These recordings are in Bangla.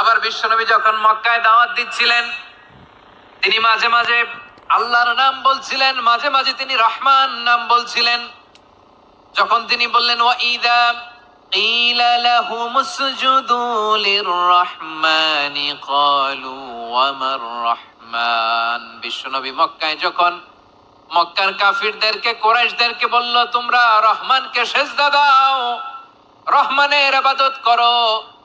আবার বিশ্বনবী যখন মক্কায় দাওয়াত দিচ্ছিলেন তিনি মাঝে মাঝে আল্লাহর নাম বলছিলেন মাঝে মাঝে তিনি রহমান নাম বলছিলেন যখন তিনি বললেন ওয়াইদা قيل لهم اسجدوا للرحمن قالوا وما الرحمن বিশ্বনবী মক্কায় যখন মক্কার কাফিরদেরকে কোরাইশদেরকে বলল তোমরা রহমানকে সেজদা দাও রহমানের আবাদত করো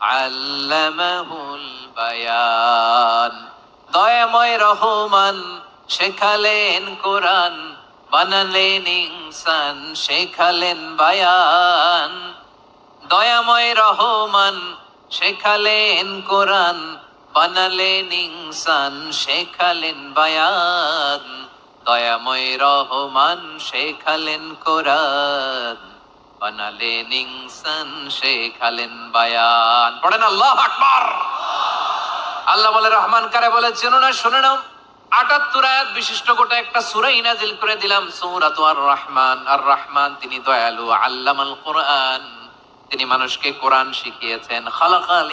আল্লামাহুল বায়ান। দয়াময় রহমান, শেখালেন কোরআন, বানালেন ইনসান, শেখালেন বায়ান। দয়াময় রহমান, শেখালেন কোরআন, বানালেন ইনসান, শেখালেন বায়ান। দয়াময় রহমান, শেখালেন কোরআন। রহমান কারে বিশিষ্ট গোটা একটা করে দিলাম রহমান আর রহমান তিনি দয়ালু কোরআন। তিনি মানুষকে কোরআন শিখিয়েছেন, খালাকাল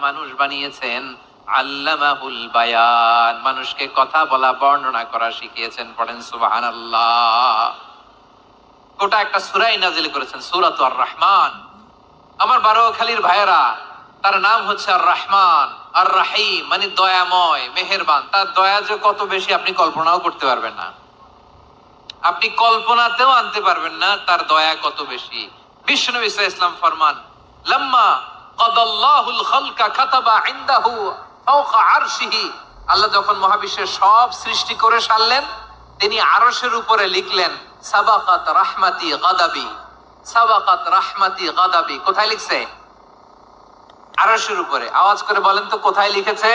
মানুষ বানিয়েছেন, আল্লামাহুল বায়ান। মানুষকে কথা বলা, বর্ণনা করা শিখিয়েছেন, পড়েন সুবহানাল্লাহ। গোটা একটা সুরাই নাজিল করেছেন, সূরাতু আর রহমান আমার বারো খালির ভাইয়েরা, তার নাম হচ্ছে আর রহমান আর রাহিম মানে দয়াময়, মেহেরবান। তার দয়া যে কত বেশি আপনি কল্পনাও করতে পারবেন না। আপনি কল্পনাতেও আনতে পারবেন না তার দয়া কত বেশি। বিষ্ণু ইসা ইসলাম ফরমান, লাম্মা কদাল্লাহুল খালকা খাতাবা ইনদাহু আরশিহি। আল্লাহ যখন মহাবিশ্বের সব সৃষ্টি করে সারলেন, তিনি আরশের উপরে লিখলেন সাবাকাত রাহমাতি গাদাবি, সাবাকাত রাহমাতি গাদাবি। কোথায় লিখছে? আরশের উপরে। আওয়াজ করে বলেন তো, কোথায় লিখেছে?